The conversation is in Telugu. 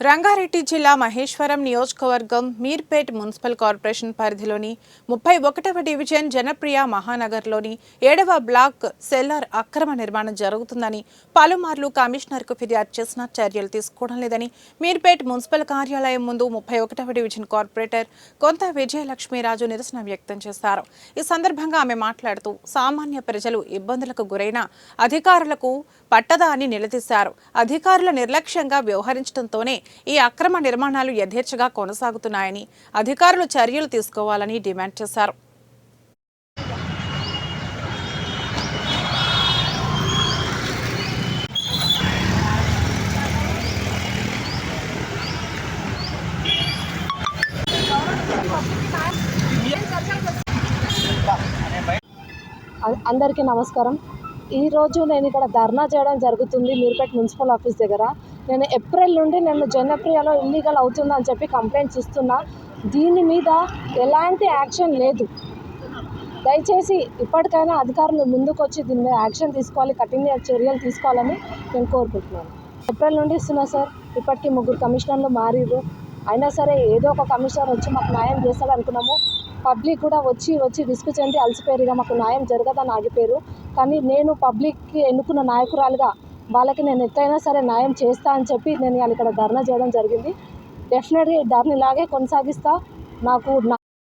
రంగారెడ్డి జిల్లా మహేశ్వరం నియోజకవర్గం మీర్పేట్ మున్సిపల్ కార్పొరేషన్ పరిధిలోని ముప్పై ఒకటవ డివిజన్ జనప్రియ మహానగర్లోని ఏడవ బ్లాక్ సెల్లార్ అక్రమ నిర్మాణం జరుగుతుందని పలుమార్లు కమిషనర్కు ఫిర్యాదు చేసిన చర్యలు తీసుకోవడం లేదని మీర్పేట్ మున్సిపల్ కార్యాలయం ముందు ముప్పై ఒకటవ డివిజన్ కార్పొరేటర్ కొంత విజయలక్ష్మీరాజు నిరసన వ్యక్తం చేశారు. ఈ సందర్భంగా ఆమె మాట్లాడుతూ సామాన్య ప్రజలు ఇబ్బందులకు గురైన అధికారులకు పట్టదా అని నిలదీశారు. అధికారుల నిర్లక్ష్యంగా వ్యవహరించడంతోనే ఈ అక్రమ నిర్మాణాలు యథేచ్ఛగా కొనసాగుతున్నాయని అధికారులు చర్యలు తీసుకోవాలని డిమాండ్ చేశారు. అందరికీ నమస్కారం. ఈరోజు నేను ఇక్కడ ధర్నా చేయడం జరుగుతుంది మీరుపేట మున్సిపల్ ఆఫీస్ దగ్గర. నేను ఏప్రిల్ నుండి నేను జనప్రియలో ఇల్లీగల్ అవుతుందని చెప్పి కంప్లైంట్స్ ఇస్తున్నా. దీని మీద ఎలాంటి యాక్షన్ లేదు. దయచేసి ఇప్పటికైనా అధికారులు ముందుకు వచ్చి దీని మీద యాక్షన్ తీసుకోవాలి కఠిన చర్యలు తీసుకోవాలని నేను కోరుకుంటున్నాను. ఏప్రిల్ నుండి ఇస్తున్నా సార్. ఇప్పటికీ ముగ్గురు కమిషనర్లు మారిరు అయినా సరే ఏదో ఒక కమిషనర్ వచ్చి మాకు న్యాయం చేస్తాడు అనుకున్నాము. పబ్లిక్ కూడా వచ్చి వచ్చి విసుగు చెంది అలసిపోయారు. ఇక మాకు న్యాయం జరగదని ఆగిపోయారు. కానీ నేను పబ్లిక్కి ఎన్నుకున్న నాయకురాలుగా వాళ్ళకి నేను ఎట్లయినా సరే న్యాయం చేస్తా అని చెప్పి నేను ఇక్కడ ధర్నా చేయడం జరిగింది. డెఫినెట్గా ఈ ధర్నా ఇలాగే కొనసాగిస్తా. నాకు నా